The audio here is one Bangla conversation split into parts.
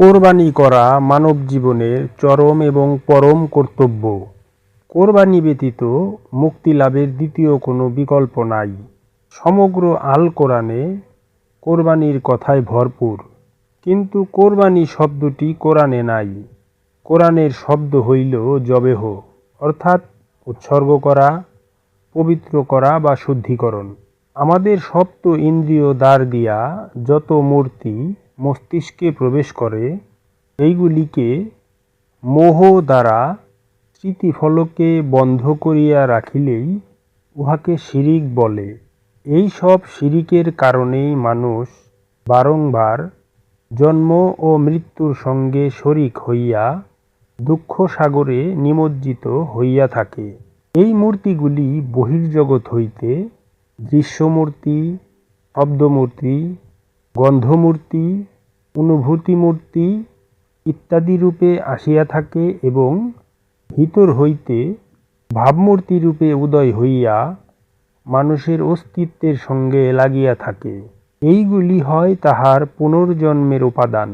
কোরবানি করা মানব জীবনের চরম এবং পরম কর্তব্য। কোরবানি ব্যতীত মুক্তি লাভের দ্বিতীয় কোনো বিকল্প নাই। সমগ্র আল কোরআনে কোরবানির কথায় ভরপুর। কিন্তু কোরবানি শব্দটি কোরআনে নাই। কোরআনের শব্দ হইল জবেহ, অর্থাৎ উৎসর্গ করা, পবিত্র করা বা শুদ্ধিকরণ। আমাদের সপ্ত ইন্দ্রিয় দ্বার দিয়া যত মূর্তি মস্তিষ্কে প্রবেশ করে, এইগুলিকে মোহ দ্বারা স্মৃতিফলকে বন্ধ করিয়া রাখিলেই উহাকে শিরিক বলে। এই সব শিরিকের কারণেই মানুষ বারংবার জন্ম ও মৃত্যুর সঙ্গে শরিক হইয়া দুঃখ সাগরে নিমজ্জিত হইয়া থাকে। এই মূর্তিগুলি বহির্জগৎ হইতে দৃশ্যমূর্তি, শব্দমূর্তি গন্ধমূর্তি, অনুভূতিমূর্তি ইত্যাদি রূপে আসিয়া থাকে এবং ভিতর হইতে ভাবমূর্তি রূপে উদয় হইয়া মানুষের অস্তিত্বের সঙ্গে লাগিয়া থাকে। এইগুলি হয় তাহার পুনর্জন্মের উপাদান।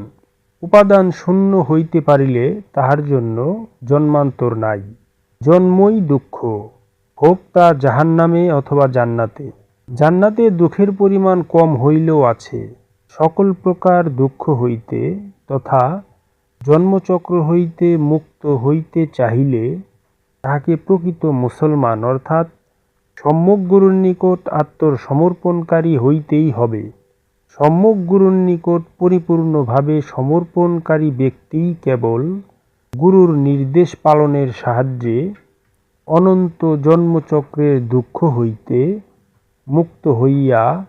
উপাদান শূন্য হইতে পারিলে তাহার জন্য জন্মান্তর নাই। জন্মই দুঃখ। হোক তা জাহান্নামে অথবা জান্নাতে। জান্নাতে দুঃখের পরিমাণ কম হইলেও আছে। সকল প্রকার দুঃখ হইতে তথা জন্মচক্র হইতে মুক্ত হইতে চাহিলে তাহাকে প্রকৃত মুসলমান অর্থাৎ সম্যক গুরুর নিকট আত্মর সমর্পণকারী হইতেই হবে। সম্যক গুরুর নিকট পরিপূর্ণভাবে সমর্পণকারী ব্যক্তিই কেবল গুরুর নির্দেশ পালনের সাহায্যে অনন্ত জন্মচক্রের দুঃখ হইতে মুক্ত হইয়া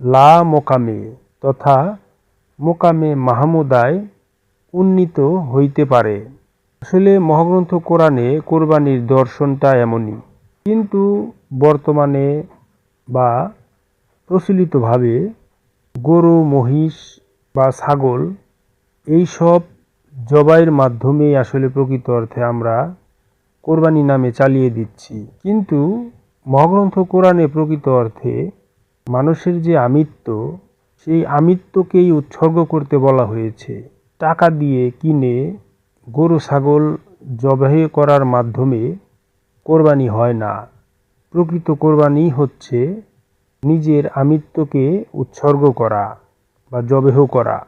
লা মোকামে তথা মোকামে মাহমুদায় উন্নীত হইতে পারে। আসলে মহাগ্রন্থ কোরআনে কোরবানির দর্শনটা এমনই। কিন্তু বর্তমানে বা প্রচলিতভাবে গরু, মহিষ বা ছাগল এই সব জবাইয়ের মাধ্যমেই আসলে প্রকৃত অর্থে আমরা কোরবানি নামে চালিয়ে দিচ্ছি। কিন্তু মহাগ্রন্থ কোরআনে প্রকৃত অর্থে মানুষের যে আমিত্ব সেই আমিত্বকেই উৎসর্গ করতে বলা হয়েছে। টাকা দিয়ে কিনে গরু, ছাগল জবাই করার মাধ্যমে কোরবানি হয় না। প্রকৃত কোরবানি হচ্ছে নিজের আমিত্বকে উৎসর্গ করা বা জবেহ করা।